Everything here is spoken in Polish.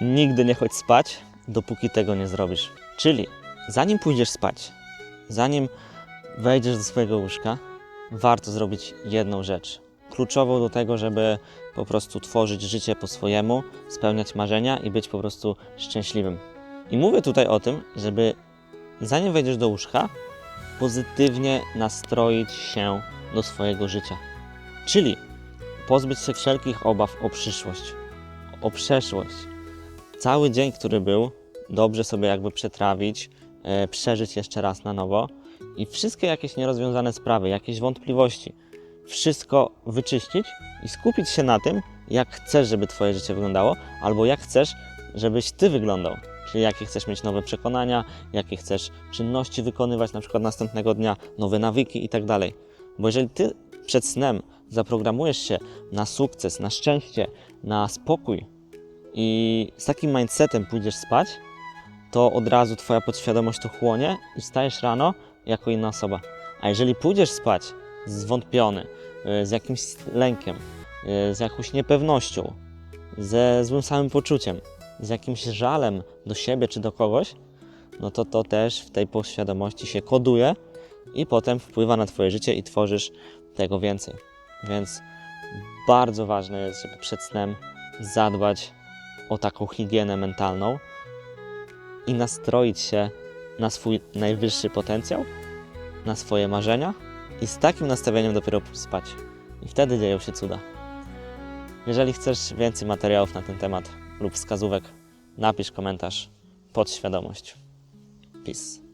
Nigdy nie chodź spać, dopóki tego nie zrobisz. Czyli zanim pójdziesz spać, zanim wejdziesz do swojego łóżka, warto zrobić jedną rzecz. Kluczową do tego, żeby po prostu tworzyć życie po swojemu, spełniać marzenia i być po prostu szczęśliwym. I mówię tutaj o tym, żeby zanim wejdziesz do łóżka, pozytywnie nastroić się do swojego życia. Czyli pozbyć się wszelkich obaw o przyszłość, o przeszłość. Cały dzień, który był, dobrze sobie jakby przetrawić, e, przeżyć jeszcze raz na nowo i wszystkie jakieś nierozwiązane sprawy, jakieś wątpliwości, wszystko wyczyścić i skupić się na tym, jak chcesz, żeby Twoje życie wyglądało, albo jak chcesz, żebyś Ty wyglądał. Czyli jakie chcesz mieć nowe przekonania, jakie chcesz czynności wykonywać na przykład następnego dnia, nowe nawyki i tak dalej. Bo jeżeli Ty przed snem zaprogramujesz się na sukces, na szczęście, na spokój i z takim mindsetem pójdziesz spać, to od razu Twoja podświadomość to chłonie i wstajesz rano jako inna osoba. A jeżeli pójdziesz spać zwątpiony, y, z jakimś lękiem, y, z jakąś niepewnością, ze złym samym poczuciem, z jakimś żalem do siebie czy do kogoś, no to to też w tej podświadomości się koduje i potem wpływa na Twoje życie i tworzysz tego więcej. Więc bardzo ważne jest, żeby przed snem zadbać o taką higienę mentalną i nastroić się na swój najwyższy potencjał, na swoje marzenia i z takim nastawieniem dopiero spać. I wtedy dzieją się cuda. Jeżeli chcesz więcej materiałów na ten temat lub wskazówek, napisz komentarz pod świadomość. Peace.